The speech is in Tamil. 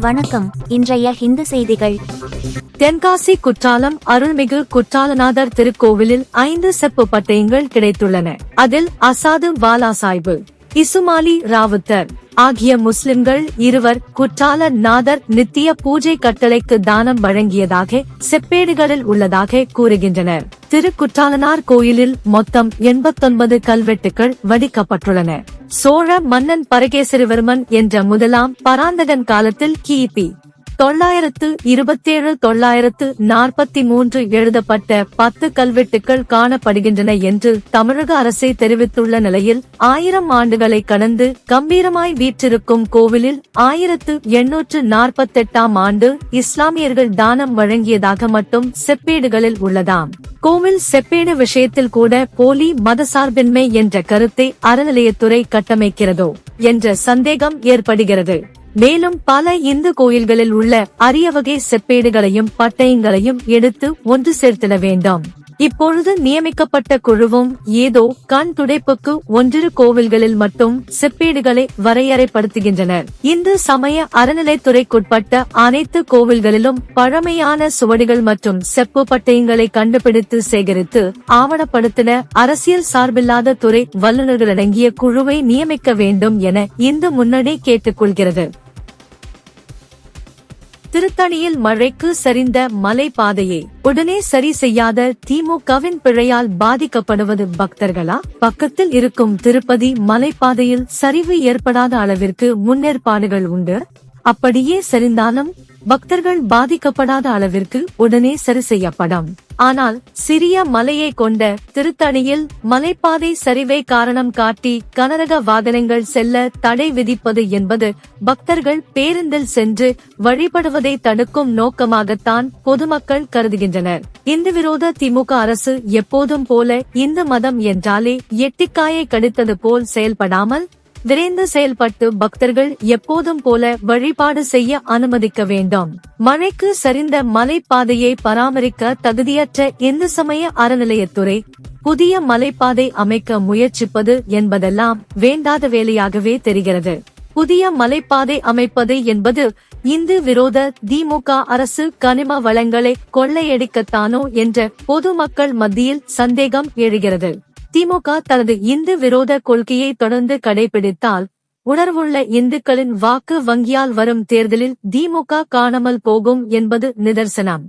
வணக்கம் இன்றைய ஹிந்து செய்திகள். தென்காசி குற்றாலம் அருள்மிகு குற்றாலநாதர் திருக்கோவிலில் ஐந்து செப்பு பட்டயங்கள் கிடைத்துள்ளன. அதில் அசாது வாலாசாய்பு இசுமாலி ராவுத்தர் ஆகிய முஸ்லிம்கள் இருவர் குற்றால நாதர் நித்திய பூஜை கட்டளைக்கு தானம் வழங்கியதாக செப்பேடுகளில் உள்ளதாக கூறுகின்றனர். திருக்குற்றாலனார் கோயிலில் மொத்தம் எண்பத்தொன்பது கல்வெட்டுகள் வடிக்கப்பட்டுள்ளன. சோழ மன்னன் பரகேசரிவர்மன் என்ற முதலாம் பராந்தகன் காலத்தில் கிபி தொள்ளாயிரத்து இருபத்தேழு தொள்ளாயிரத்து நாற்பத்தி மூன்று எழுதப்பட்ட பத்து கல்வெட்டுக்கள் காணப்படுகின்றன என்று தமிழக அரசை தெரிவித்துள்ள நிலையில் ஆயிரம் ஆண்டுகளை கடந்து கம்பீரமாய் வீற்றிருக்கும் கோவிலில் ஆயிரத்து எண்ணூற்று நாற்பத்தெட்டாம் ஆண்டு இஸ்லாமியர்கள் தானம் வழங்கியதாக மட்டும் செப்பேடுகளில் உள்ளதாம். கோவில் செப்பேடு விஷயத்தில் கூட போலி மதசார்பின்மை என்ற கருத்தை அறநிலையத்துறை கட்டமைக்கிறதோ என்ற சந்தேகம் ஏற்படுகிறது. மேலும் பல இந்து கோயில்களில் உள்ள அரிய வகை செப்பேடுகளையும் பட்டயங்களையும் எடுத்து ஒன்று சேர்த்திட வேண்டும். இப்பொழுது நியமிக்கப்பட்ட குழுவும் ஏதோ கண் துடைப்புக்கு ஒன்றிரு கோவில்களில் மட்டும் செப்பேடுகளை வரையறைப்படுத்துகின்றனர். இந்து சமய அறநிலைத்துறைக்குட்பட்ட அனைத்து கோவில்களிலும் பழமையான சுவடிகள் மற்றும் செப்பு பட்டயங்களை கண்டுபிடித்து சேகரித்து ஆவணப்படுத்தின அரசியல் சார்பில்லாத துறை வல்லுநர்களடங்கிய குழுவை நியமிக்க வேண்டும் என இந்து முன்னணி கேட்டுக்கொள்கிறது. திருத்தணியில் மழைக்கு சரிந்த மலை பாதையை உடனே சரி செய்யாத திமுகவின் பிழையால் பாதிக்கப்படுவது பக்தர்களா? பக்கத்தில் இருக்கும் திருப்பதி மலைப்பாதையில் சரிவு ஏற்படாத அளவிற்கு முன்னேற்பாடுகள் உண்டு? அப்படியே சரிந்தாலும் பக்தர்கள் பாதிக்கப்படாத அளவிற்கு உடனே சரி செய்யப்படும். ஆனால் சிறிய மலையை கொண்ட திருத்தணியில் மலைப்பாதை சரிவை காரணம் காட்டி கனரக வாகனங்கள் செல்ல தடை விதிப்பது என்பது பக்தர்கள் பேருந்தில் சென்று வழிபடுவதை தடுக்கும் நோக்கமாகத்தான் பொதுமக்கள் கருதுகின்றனர். இந்து விரோத திமுக அரசு எப்போதும் போல இந்து மதம் என்றாலே எட்டிக்காயை கடித்தது போல் செயல்படாமல் விரைந்து செயல்பட்டு பக்தர்கள் எப்போதும் போல வழிபாடு செய்ய அனுமதிக்க வேண்டும். மழைக்கு சரிந்த மலைப்பாதையை பராமரிக்க தகுதியற்ற இந்து சமய அறநிலையத்துறை புதிய மலைப்பாதை அமைக்க முயற்சிப்பது என்பதெல்லாம் வேண்டாத வேலையாகவே தெரிகிறது. புதிய மலைப்பாதை அமைப்பது என்பது இந்து விரோத திமுக அரசு கனிம வளங்களை கொள்ளையடிக்கத்தானோ என்ற பொதுமக்கள் மத்தியில் சந்தேகம் எழுகிறது. திமுக தனது இந்து விரோத கொள்கையை தொடர்ந்து கடைபிடித்தால் உணர்வுள்ள இந்துக்களின் வாக்கு வங்கியால் வரும் தேர்தலில் திமுக காணாமல் போகும் என்பது நிதர்சனம்.